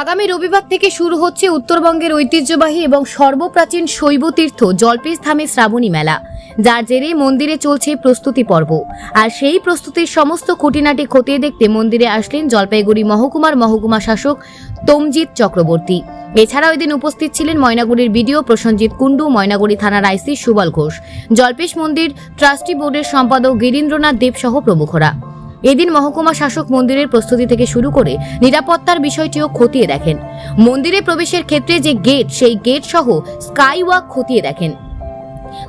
আগামী রবিবার থেকে শুরু হচ্ছে উত্তরবঙ্গের ঐতিহ্যবাহী এবং সর্বপ্রাচীন শৈব তীর্থ জলপেশ ধামে শ্রাবণী মেলা, যার জেরে মন্দিরে চলছে প্রস্তুতি পর্ব। আর সেই প্রস্তুতির সমস্ত খুঁটিনাটি খতিয়ে দেখতে মন্দিরে আসলেন জলপাইগুড়ি মহকুমার মহকুমা শাসক তমজিৎ চক্রবর্তী। এছাড়া ওই দিন উপস্থিত ছিলেন ময়নাগুড়ির বিডিও প্রসঞ্জিৎ কুণ্ডু, ময়নাগুড়ি থানার আইসি সুবল ঘোষ, জলপেশ মন্দির ট্রাস্টি বোর্ডের সম্পাদক গিরীন্দ্রনাথ দেব সহ প্রমুখরা। এদিন মহকুমা শাসক মন্দিরের প্রস্তুতি থেকে শুরু করে নিরাপত্তার বিষয়টিও খতিয়ে দেখেন। মন্দিরে প্রবেশের ক্ষেত্রে যে গেট, সেই গেট সহ স্কাই ওয়াক খতিয়ে দেখেন।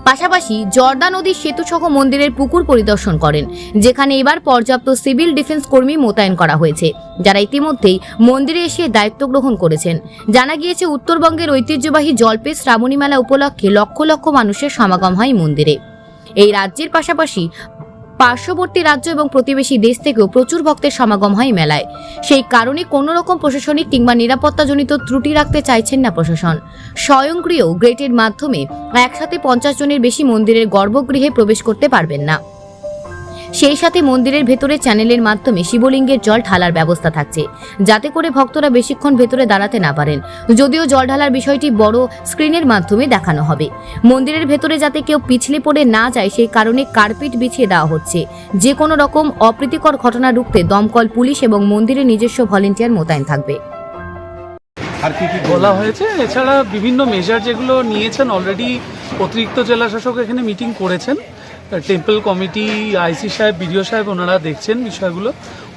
পাশাপাশি জর্দা নদীর সেতু সহ মন্দিরের পুকুর পরিদর্শন করেন, যেখানে এবার পর্যাপ্ত সিভিল ডিফেন্স কর্মী মোতায়েন করা হয়েছে। যারা ইতিমধ্যেই মন্দিরে এসে দায়িত্ব গ্রহণ করেছেন। জানা গিয়েছে, উত্তরবঙ্গের ঐতিহ্যবাহী জলপেশ শ্রাবণী মেলা উপলক্ষে লক্ষ লক্ষ মানুষের সমাগম হয় মন্দিরে। এই রাজ্যের পাশাপাশি পার্শ্ববর্তী রাজ্য এবং প্রতিবেশী দেশ থেকেও প্রচুর ভক্তের সমাগম হয় মেলায়। সেই কারণে কোনো রকম প্রশাসনিক কিংবা নিরাপত্তাজনিত ত্রুটি রাখতে চাইছেন না প্রশাসন। স্বয়ংক্রিয় গ্রেটের মাধ্যমে একসাথে পঞ্চাশ জনের বেশি মন্দিরের গর্ভগৃহে প্রবেশ করতে পারবেন না। সেই সাথে মন্দিরের ভেতরে চ্যানেলের মাধ্যমে শিবলিঙ্গের জল ঢালার ব্যবস্থা থাকছে। যাতে করে ভক্তরা বেশিক্ষণ ভেতরে দাঁড়াতে না পারেন। যদিও জল ঢালার বিষয়টি বড় স্ক্রিনের মাধ্যমে দেখানো হবে। মন্দিরের ভেতরে যাতে কেউ পিছলে পড়ে না যায় সেই কারণে কার্পেট বিছিয়ে দেওয়া হচ্ছে। যে কোনো রকম অপ্রীতিকর ঘটনা রুখতে দমকল পুলিশ এবং মন্দিরের নিজস্ব ভলেন্টিয়ার মোতায়েন থাকবে। আর কি কি বলা হয়েছে এছাড়া বিভিন্ন মেজার যেগুলো নিয়েছেন অলরেডি অতিরিক্ত জেলা শাসক এখানে মিটিং করেছেন। টেম্পল কমিটি আইসি সাহেব বিডিও সাহেব ওনারা দেখছেন বিষয়গুলো।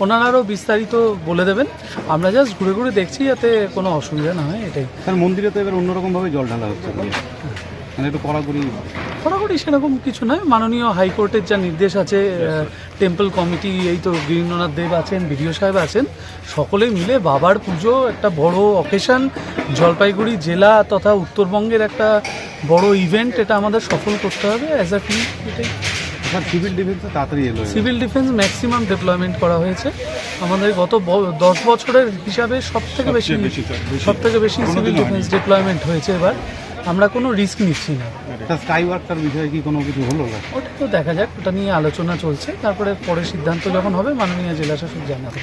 ওনারা আরও বিস্তারিত বলে দেবেন। আমরা জাস্ট ঘুরে ঘুরে দেখছি যাতে কোনো অসুবিধা না হয় এটাই। স্যার মন্দিরে তো এবার অন্যরকমভাবে জল ঢালা হচ্ছে মানে একটু কড়াকড়ি। কড়াকড়ি সেরকম কিছু নয় মাননীয় হাইকোর্টের যা নির্দেশ আছে টেম্পল কমিটি এই তো গিরীন্দ্রনাথ দেব আছেন বিডিও সাহেব আছেন সকলে মিলে বাবার পুজো একটা বড় অকেশন জলপাইগুড়ি জেলা তথা উত্তরবঙ্গের একটা বড় ইভেন্ট এটা আমাদের সফল করতে হবে অ্যাজ আ টিম এটাই। সিভিল ডিফেন্স তাড়াতাড়ি এলো সিভিল ডিফেন্স ম্যাক্সিমাম ডেভেলপমেন্ট করা হয়েছে। আমাদের গত দশ বছরের হিসাবে সব থেকে বেশি। সব থেকে বেশি সিভিল ডিফেন্স ডেভেলপমেন্ট হয়েছে এবার। আমরা কোনো রিস্ক নিচ্ছি না। স্কাই ওয়ার্কটার বিষয়ে কি কোনো কিছু হলো না? ওটা তো দেখা যাক ওটা নিয়ে আলোচনা চলছে। তারপরে পরে সিদ্ধান্ত যখন হবে মাননীয় জেলা শাসক জানাতে